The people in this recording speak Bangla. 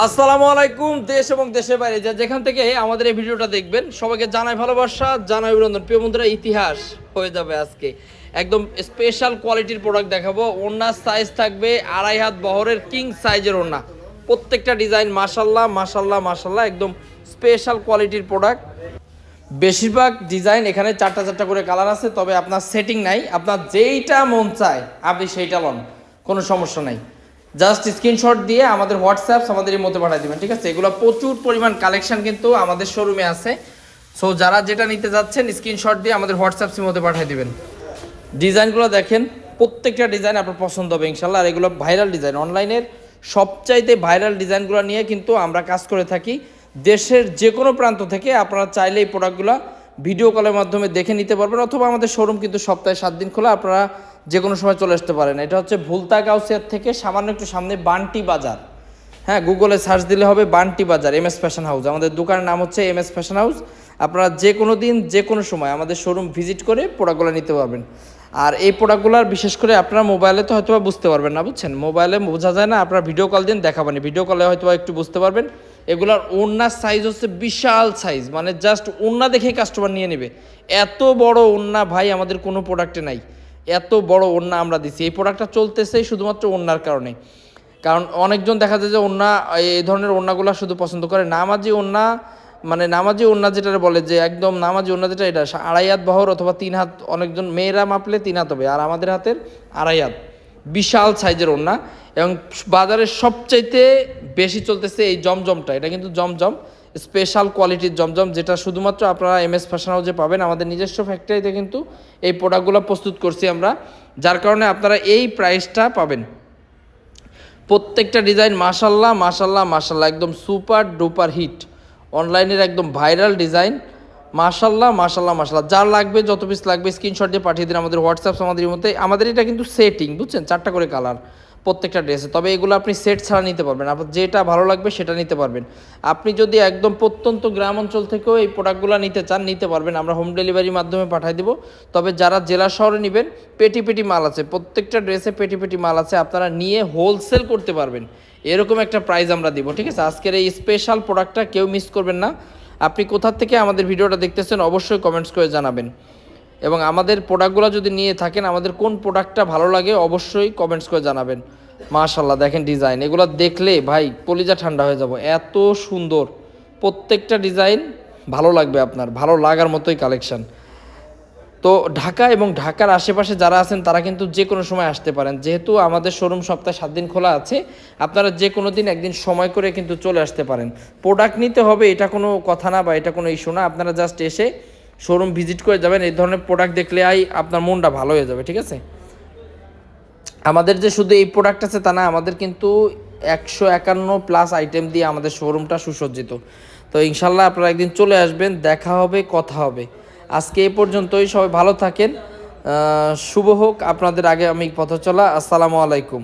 আসসালামু আলাইকুম, দেশ এবং দেশের বাইরে। যা যেখান থেকে আমাদের এই ভিডিওটা দেখবেন, সবাইকে জানাই ভালোবাসা, জানাই অভিনন্দন। প্রিয় বন্ধুরা, ইতিহাস হয়ে যাবে আজকে। একদম স্পেশাল কোয়ালিটির প্রোডাক্ট দেখাবো। ওনার সাইজ থাকবে আড়াই হাত বহরের কিং সাইজের ওনা প্রত্যেকটা ডিজাইন মাসাল্লাহ মাসাল্লাহ মাসাল্লাহ একদম স্পেশাল কোয়ালিটির প্রোডাক্ট বেশিরভাগ ডিজাইন এখানে চারটা চারটা করে কালার আছে, তবে আপনার সেটিং নাই। আপনার যেইটা মন চায়, আপনি সেইটা লন। কোনো সমস্যা নাই। জাস্ট স্ক্রিনশট দিয়ে আমাদের হোয়াটসঅ্যাপ আমাদের এই মধ্যে পাঠিয়ে দেবেন, ঠিক আছে? এগুলো প্রচুর পরিমাণ কালেকশন কিন্তু আমাদের শোরুমে আছে। সো যারা যেটা নিতে যাচ্ছেন স্ক্রিনশট দিয়ে আমাদের হোয়াটসঅ্যাপসের মধ্যে পাঠিয়ে দেবেন। ডিজাইনগুলো দেখেন, প্রত্যেকটা ডিজাইন আপনার পছন্দ হবে, ইনশাল্লাহ। আর এগুলো ভাইরাল ডিজাইন অনলাইনের সবচাইতে ভাইরাল ডিজাইনগুলো নিয়ে কিন্তু আমরা কাজ করে থাকি। দেশের যে কোনো প্রান্ত থেকে আপনারা চাইলে এই প্রোডাক্টগুলো ভিডিও কলের মাধ্যমে দেখে নিতে পারবেন, অথবা আমাদের শোরুম কিন্তু সপ্তাহে সাত দিন খোলা, আপনারা যে কোনো সময় চলে আসতে পারেন। এটা হচ্ছে ভুলতা গাউসিয়ার থেকে সামান্য একটু সামনে বান্টি বাজার। হ্যাঁ গুগলে সার্চ দিলে হবে বান্টি বাজার এম এস ফ্যাশন হাউস আমাদের দোকানের নাম হচ্ছে এম এস ফ্যাশন হাউস আপনারা যে কোনো দিন, যে কোনো সময় আমাদের শোরুম ভিজিট করে প্রোডাক্টগুলো নিতে পারবেন। আর এই প্রোডাক্টগুলোর বিশেষ করে আপনারা মোবাইলে তো হয়তো বা বুঝতে পারবেন না, বুঝছেন? মোবাইলে বোঝা যায় না, আপনারা ভিডিও কল দিন দেখাবেন ভিডিও কলে হয়তোবা একটু বুঝতে পারবেন। এগুলার ওড়নার সাইজ হচ্ছে বিশাল সাইজ মানে জাস্ট ওড়না দেখেই কাস্টমার নিয়ে নেবে। এত বড় ওড়না ভাই আমাদের কোনো প্রোডাক্টে নাই। এত বড় ওড়না আমরা দিছি। এই প্রোডাক্টটা চলতেছে শুধুমাত্র ওড়নার কারণে। কারণ অনেকজন দেখা যায় যে ওড়না, এই ধরনের ওড়নাগুলো শুধু পছন্দ করে। নামাজি ওড়না মানে নামাজি ওড়না যেটা বলে যে একদম নামাজি ওড়না যেটা, এটা আড়াই হাত বহর অথবা তিন হাত, অনেকজন মেয়েরা মাপলে তিন হাত হবে, আর আমাদের হাতের আড়াই হাত। বিশাল সাইজের ওড়না। এবং বাজারে সবচাইতে বেশি চলতেছে এই জমজমটা। এটা কিন্তু জমজম স্পেশাল কোয়ালিটির জমজম, যেটা শুধুমাত্র আপনারা এম এস ফ্যাশন হাউসে পাবেন। আমাদের নিজস্ব ফ্যাক্টরিতে কিন্তু এই প্রোডাক্টগুলো প্রস্তুত করছি আমরা। যার কারণে আপনারা এই প্রাইসটা পাবেন। প্রত্যেকটা ডিজাইন মাশাল্লাহ মাশাল্লাহ মাশাল্লাহ একদম সুপার ডুপার হিট অনলাইনের একদম ভাইরাল ডিজাইন মাশাল্লাহ মাশাল্লাহ মাশাল্লাহ যার লাগবে, যত পিস লাগবে স্ক্রিনশট দিয়ে পাঠিয়ে দিন আমাদের হোয়াটসঅ্যাপ আমাদের মধ্যে আমাদের এটা কিন্তু সেটিং বুঝছেন? চারটা করে কালার প্রত্যেকটা ড্রেসে। তবে এগুলো আপনি সেট ছাড়া নিতে পারবেন। আপনার যেটা ভালো লাগবে সেটা নিতে পারবেন। আপনি যদি একদম প্রত্যন্ত গ্রাম অঞ্চল থেকেও এই প্রোডাক্টগুলো নিতে চান, নিতে পারবেন। আমরা হোম ডেলিভারির মাধ্যমে পাঠিয়ে দেবো। তবে যারা জেলা শহরে নেবেন, পেটি পেটি মাল আছে। প্রত্যেকটা ড্রেসে পেটি পেটি মাল আছে। আপনারা নিয়ে হোলসেল করতে পারবেন। এরকম একটা প্রাইস আমরা দিব, ঠিক আছে? আজকের এই স্পেশাল প্রোডাক্টটা কেউ মিস করবেন না। আপনি কোথা থেকে আমাদের ভিডিওটা দেখতেছেন, অবশ্যই কমেন্টস করে জানাবেন। এবং আমাদের প্রোডাক্টগুলো যদি নিয়ে থাকেন, আমাদের কোন প্রোডাক্টটা ভালো লাগে অবশ্যই কমেন্টস করে জানাবেন। মাশাল্লাহ দেখেন ডিজাইন এগুলো দেখলে ভাই কলিজা ঠান্ডা হয়ে যাব। এত সুন্দর, প্রত্যেকটা ডিজাইন ভালো লাগবে আপনার, ভালো লাগার মতোই কালেকশন তো ঢাকা এবং ঢাকার আশেপাশে যারা আছেন, তারা কিন্তু যে কোনো সময় আসতে পারেন। যেহেতু আমাদের শোরুম সপ্তাহে সাত দিন খোলা আছে, আপনারা যে কোনো দিন একদিন সময় করে কিন্তু চলে আসতে পারেন। প্রোডাক্ট নিতে হবে, এটা কোনো কথা না বা এটা কোনো ইস্যু না। আপনারা জাস্ট এসে শোরুম ভিজিট করে যাবেন, এই ধরনের প্রোডাক্ট দেখলে আই আপনার মনটা ভালো হয়ে যাবে, ঠিক আছে? আমাদের যে শুধু এই প্রোডাক্ট আছে তা না, আমাদের কিন্তু একশো একান্ন প্লাস আইটেম দিয়ে আমাদের শোরুমটা সুসজ্জিত। তো ইনশাল্লাহ আপনারা একদিন চলে আসবেন, দেখা হবে, কথা হবে। আজকে এই পর্যন্তই, সবাই ভালো থাকেন। শুভ হোক, আপনাদের আগে আমি পথ চলা আসসালামু আলাইকুম।